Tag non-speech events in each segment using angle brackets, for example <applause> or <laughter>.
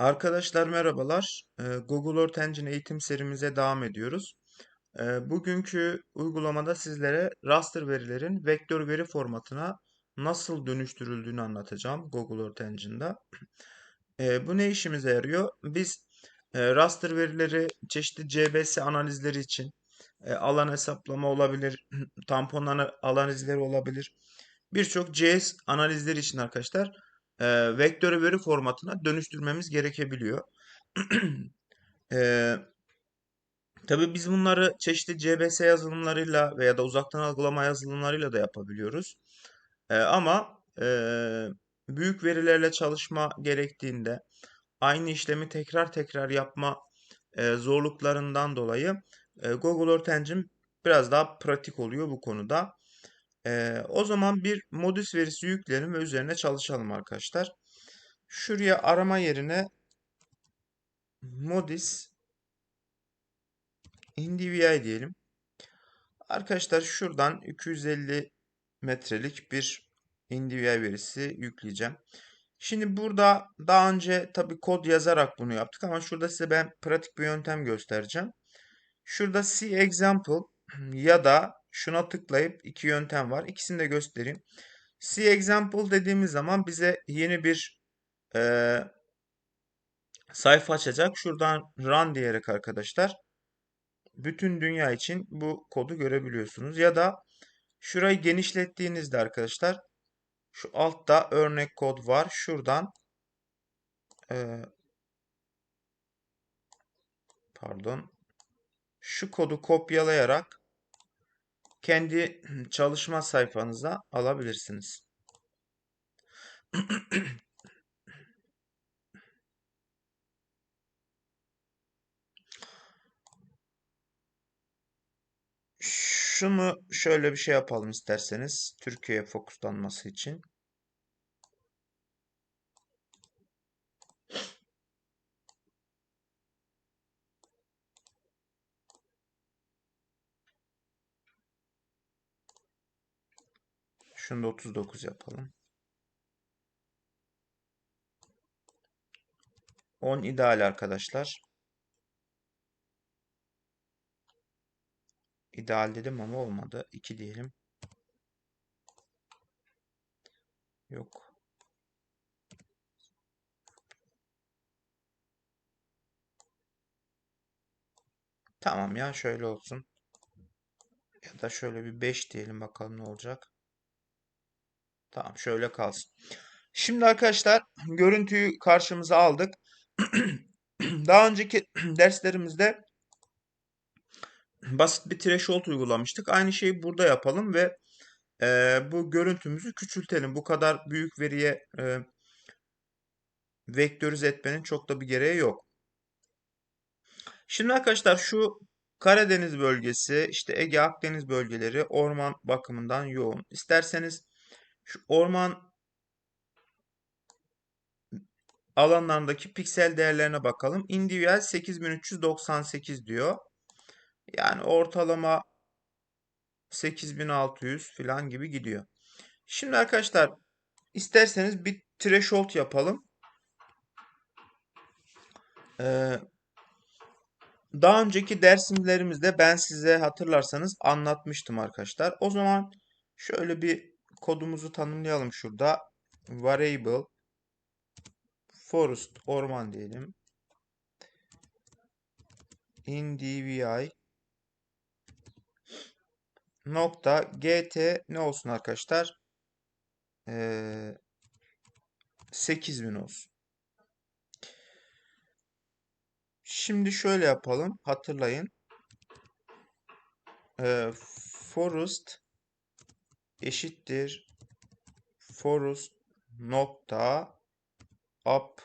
Arkadaşlar merhabalar. Ee, Google Earth Engine eğitim serimize devam ediyoruz. Ee, Bugünkü uygulamada sizlere raster verilerin vektör veri formatına nasıl dönüştürüldüğünü anlatacağım Google Earth Engine'da. Ee, Bu ne işimize yarıyor? Biz e, raster verileri çeşitli CBS analizleri için e, alan hesaplama olabilir, <clears throat> tampon ana- analizleri olabilir. Birçok CS analizleri için arkadaşlar e, vektör veri formatına dönüştürmemiz gerekebiliyor. Eee <clears throat> tabii biz bunları çeşitli CBS yazılımlarıyla veya da uzaktan algılama yazılımlarıyla da yapabiliyoruz. Eee, ama eee, büyük verilerle çalışma gerektiğinde aynı işlemi tekrar tekrar yapma eee, zorluklarından dolayı eee, Google Earth Engine biraz daha pratik oluyor bu konuda. Eee, o zaman bir modüs verisi yükleyelim ve üzerine çalışalım arkadaşlar. Şuraya arama yerine modis NDVI diyelim. Arkadaşlar şuradan 250 metrelik bir NDVI verisi yükleyeceğim. Şimdi burada daha önce tabi kod yazarak bunu yaptık ama şurada size ben pratik bir yöntem göstereceğim. Şurada C example <clears throat> ya da şuna tıklayıp iki yöntem var. İkisini de göstereyim. C example dediğimiz zaman bize yeni bir e, sayfa açacak. Şuradan run diyerek arkadaşlar bütün dünya için bu kodu görebiliyorsunuz. Ya da şurayı genişlettiğinizde arkadaşlar şu altta örnek kod var. Şuradan e, pardon şu kodu kopyalayarak kendi <clears throat> çalışma sayfanıza alabilirsiniz. <clears throat> Şunu şöyle bir şey yapalım isterseniz. Türkiye'ye fokuslanması için. Şunu da 39 yapalım. 10 ideal arkadaşlar. İdeal dedim ama olmadı. 2 diyelim. Yok. Tamam ya şöyle olsun. Ya da şöyle bir 5 diyelim bakalım ne olacak. Tamam şöyle kalsın. Şimdi arkadaşlar görüntüyü karşımıza aldık. <clears throat> Daha önceki <clears throat> derslerimizde basit bir threshold uygulamıştık. Aynı şeyi burada yapalım ve e, bu görüntümüzü küçültelim. Bu kadar büyük veriye e, vektörize etmenin çok da bir gereği yok. Şimdi arkadaşlar şu Karadeniz bölgesi, işte Ege Akdeniz bölgeleri orman bakımından yoğun. İsterseniz şu orman alanlarındaki piksel değerlerine bakalım. Individual 8398 diyor. Yani ortalama 8600 falan gibi gidiyor. Şimdi arkadaşlar isterseniz bir threshold yapalım. Ee, daha önceki dersimlerimizde ben size hatırlarsanız anlatmıştım arkadaşlar. O zaman şöyle bir kodumuzu tanımlayalım şurada. Variable forest orman diyelim. in dvi nokta gt ne olsun arkadaşlar? Ee, 8000 olsun. Şimdi şöyle yapalım. Hatırlayın. Ee, forest eşittir forest nokta update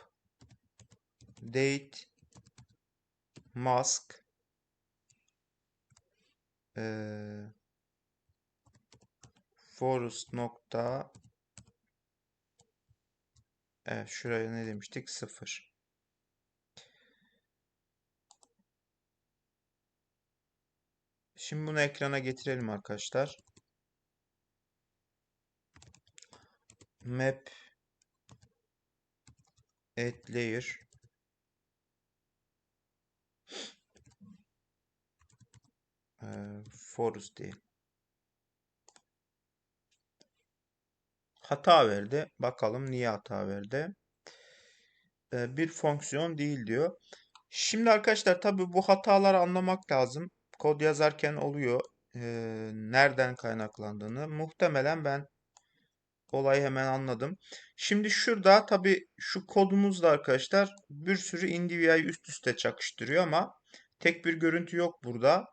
mask ee, forest nokta evet şuraya ne demiştik? Sıfır. Şimdi bunu ekrana getirelim arkadaşlar. map add layer ee, forest değil. Hata verdi. Bakalım niye hata verdi. Ee, bir fonksiyon değil diyor. Şimdi arkadaşlar tabi bu hataları anlamak lazım. Kod yazarken oluyor. Ee, nereden kaynaklandığını. Muhtemelen ben olayı hemen anladım. Şimdi şurada tabii şu kodumuzda arkadaşlar bir sürü indivi'yi üst üste çakıştırıyor ama tek bir görüntü yok burada.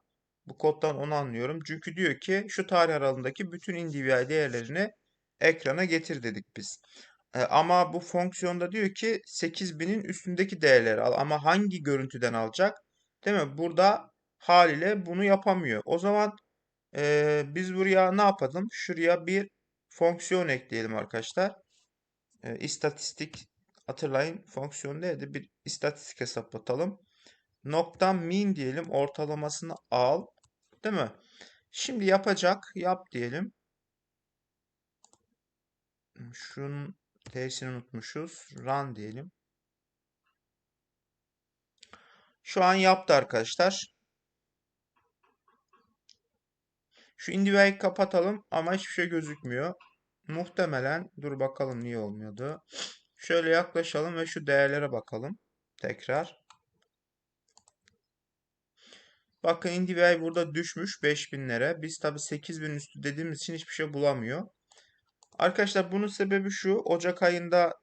Bu koddan onu anlıyorum. Çünkü diyor ki şu tarih aralığındaki bütün individual değerlerini ekrana getir dedik biz. E, ama bu fonksiyonda diyor ki 8000'in üstündeki değerleri al. Ama hangi görüntüden alacak? Değil mi? Burada haliyle bunu yapamıyor. O zaman e, biz buraya ne yapalım? Şuraya bir fonksiyon ekleyelim arkadaşlar. E, istatistik hatırlayın fonksiyon neydi? Bir istatistik hesaplatalım. Nokta mean diyelim. Ortalamasını al. Değil mi? Şimdi yapacak. Yap diyelim. Şunun T'sini unutmuşuz. Run diyelim. Şu an yaptı arkadaşlar. Şu individual'i kapatalım ama hiçbir şey gözükmüyor. Muhtemelen dur bakalım niye olmuyordu. Şöyle yaklaşalım ve şu değerlere bakalım. Tekrar. Bakın individual burada düşmüş 5000'lere. Biz tabi 8000 üstü dediğimiz için hiçbir şey bulamıyor. Arkadaşlar bunun sebebi şu. Ocak ayında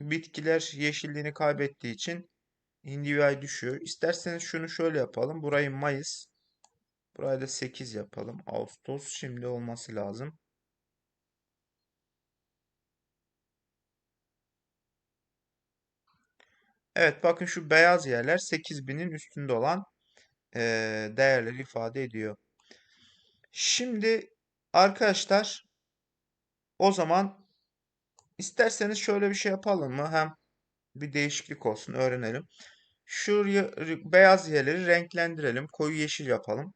bitkiler yeşilliğini kaybettiği için individual düşüyor. İsterseniz şunu şöyle yapalım. Burayı Mayıs. Burayı da 8 yapalım. Ağustos şimdi olması lazım. Evet bakın şu beyaz yerler 8000'in üstünde olan e, değerleri ifade ediyor. Şimdi arkadaşlar o zaman isterseniz şöyle bir şey yapalım mı? Hem bir değişiklik olsun öğrenelim. Şuraya beyaz yerleri renklendirelim. Koyu yeşil yapalım.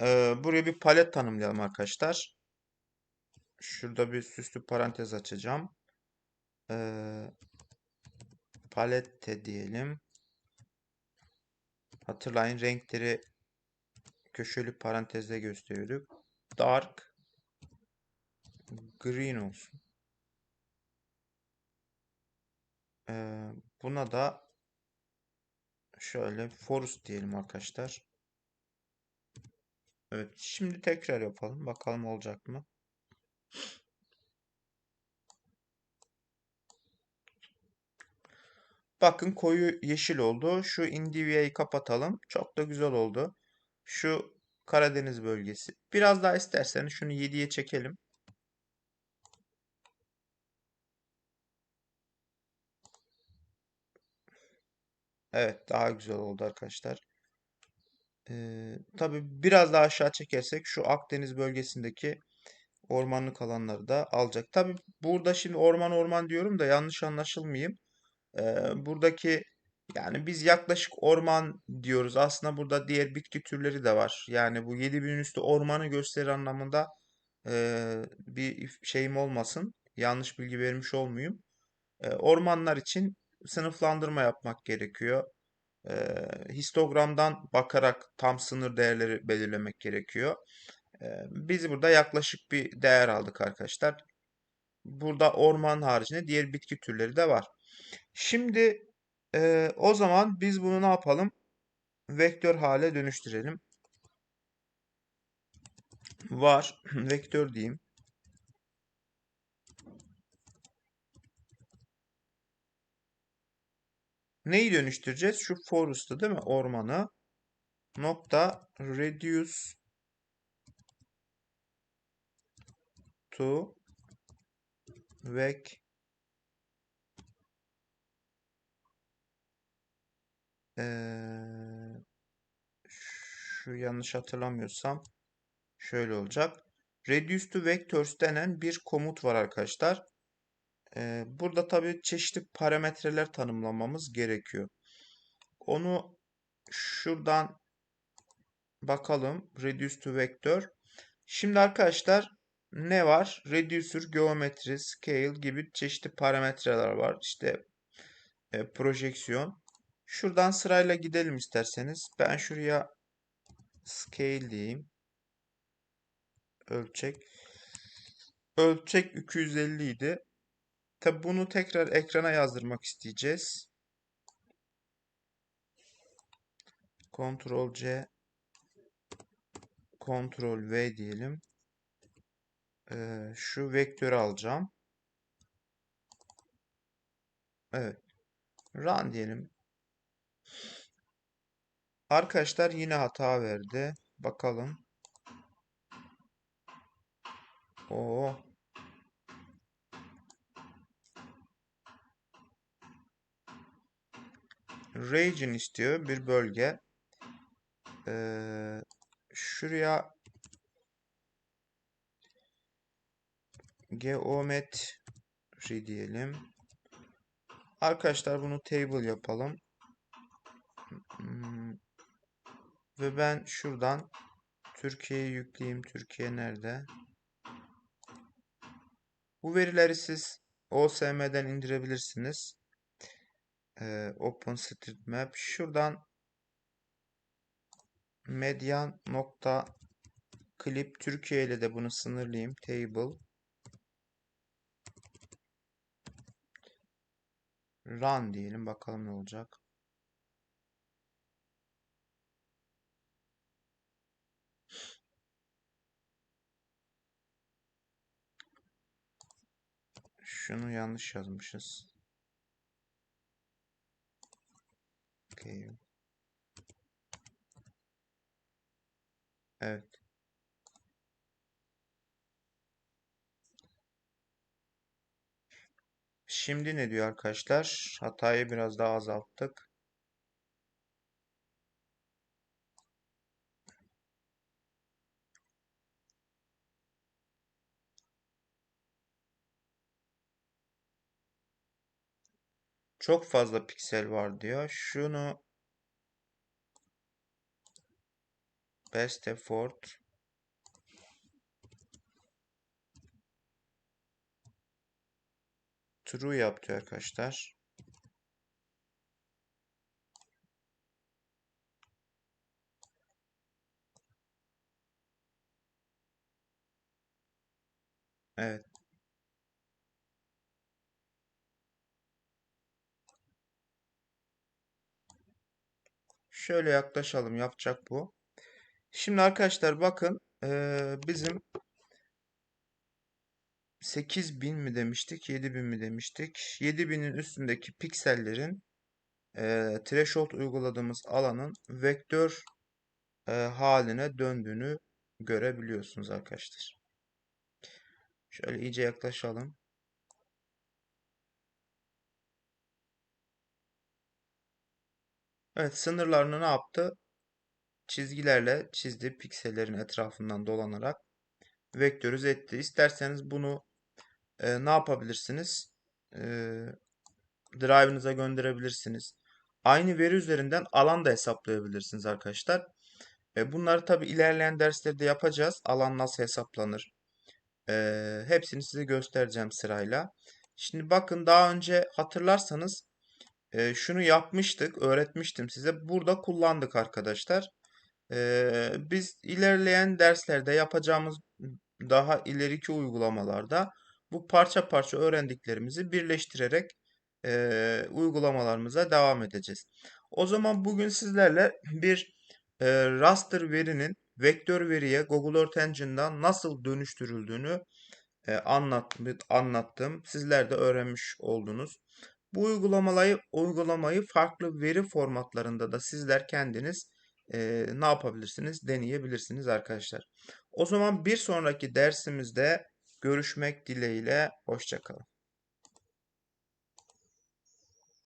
Ee, buraya bir palet tanımlayalım arkadaşlar. Şurada bir süslü parantez açacağım. Ee, palette diyelim. Hatırlayın renkleri köşeli parantezle gösteriyorduk. Dark green olsun. Ee, buna da şöyle forest diyelim arkadaşlar. Evet şimdi tekrar yapalım. Bakalım olacak mı? Bakın koyu yeşil oldu. Şu Indivia'yı kapatalım. Çok da güzel oldu. Şu Karadeniz bölgesi. Biraz daha isterseniz şunu 7'ye çekelim. Evet daha güzel oldu arkadaşlar. Ee, tabii biraz daha aşağı çekersek şu Akdeniz bölgesindeki ormanlık alanları da alacak. Tabii burada şimdi orman orman diyorum da yanlış anlaşılmayayım. Ee, buradaki yani biz yaklaşık orman diyoruz. Aslında burada diğer bitki türleri de var. Yani bu 7000 üstü ormanı gösterir anlamında e, bir şeyim olmasın. Yanlış bilgi vermiş olmayayım. E, ormanlar için sınıflandırma yapmak gerekiyor. E, histogramdan bakarak tam sınır değerleri belirlemek gerekiyor. E, biz burada yaklaşık bir değer aldık arkadaşlar. Burada orman haricinde diğer bitki türleri de var. Şimdi e, o zaman biz bunu ne yapalım? Vektör hale dönüştürelim. Var. <clears throat> Vektör diyeyim. Neyi dönüştüreceğiz? Şu forest'ı değil mi? Ormanı. Nokta reduce to vec ee, şu yanlış hatırlamıyorsam şöyle olacak. Reduce to vectors denen bir komut var arkadaşlar. Ee, burada tabii çeşitli parametreler tanımlamamız gerekiyor. Onu şuradan bakalım. Reduce to vector. Şimdi arkadaşlar ne var? Reducer, geometri, scale gibi çeşitli parametreler var. İşte e, projeksiyon. Şuradan sırayla gidelim isterseniz. Ben şuraya scale diyeyim. Ölçek. Ölçek 250 idi. Tabi bunu tekrar ekrana yazdırmak isteyeceğiz. Ctrl C Ctrl V diyelim. Ee, şu vektörü alacağım. Evet. Run diyelim. Arkadaşlar yine hata verdi. Bakalım. Oo. Region istiyor bir bölge. Ee, şuraya geometri diyelim. Arkadaşlar bunu table yapalım. Hmm. Ve ben şuradan Türkiye'yi yükleyeyim. Türkiye nerede? Bu verileri siz OSM'den indirebilirsiniz. Ee, OpenStreetMap. Şuradan medyan nokta clip Türkiye ile de bunu sınırlayayım. Table. Run diyelim. Bakalım ne olacak. Şunu yanlış yazmışız. Okay. Evet. Şimdi ne diyor arkadaşlar? Hatayı biraz daha azalttık. Çok fazla piksel var diyor. Şunu best effort true yaptı arkadaşlar. Evet. Şöyle yaklaşalım. Yapacak bu. Şimdi arkadaşlar bakın ee, bizim 8000 mi demiştik 7000 mi demiştik 7000'in üstündeki piksellerin e, threshold uyguladığımız alanın vektör e, haline döndüğünü görebiliyorsunuz arkadaşlar. Şöyle iyice yaklaşalım. Evet sınırlarını ne yaptı? Çizgilerle çizdi piksellerin etrafından dolanarak vektörize etti. İsterseniz bunu e, ne yapabilirsiniz? E, drive'ınıza gönderebilirsiniz. Aynı veri üzerinden alan da hesaplayabilirsiniz arkadaşlar. E, bunları tabi ilerleyen derslerde yapacağız. Alan nasıl hesaplanır? E, hepsini size göstereceğim sırayla. Şimdi bakın daha önce hatırlarsanız e, şunu yapmıştık, öğretmiştim size. Burada kullandık arkadaşlar. E, biz ilerleyen derslerde yapacağımız daha ileriki uygulamalarda bu parça parça öğrendiklerimizi birleştirerek e, uygulamalarımıza devam edeceğiz. O zaman bugün sizlerle bir e, raster verinin vektör veriye Google Earth Engine'dan nasıl dönüştürüldüğünü e, anlat, anlattım. Sizler de öğrenmiş oldunuz. Bu uygulamayı, uygulamayı farklı veri formatlarında da sizler kendiniz e, ne yapabilirsiniz? Deneyebilirsiniz arkadaşlar. O zaman bir sonraki dersimizde görüşmek dileğiyle. Hoşçakalın.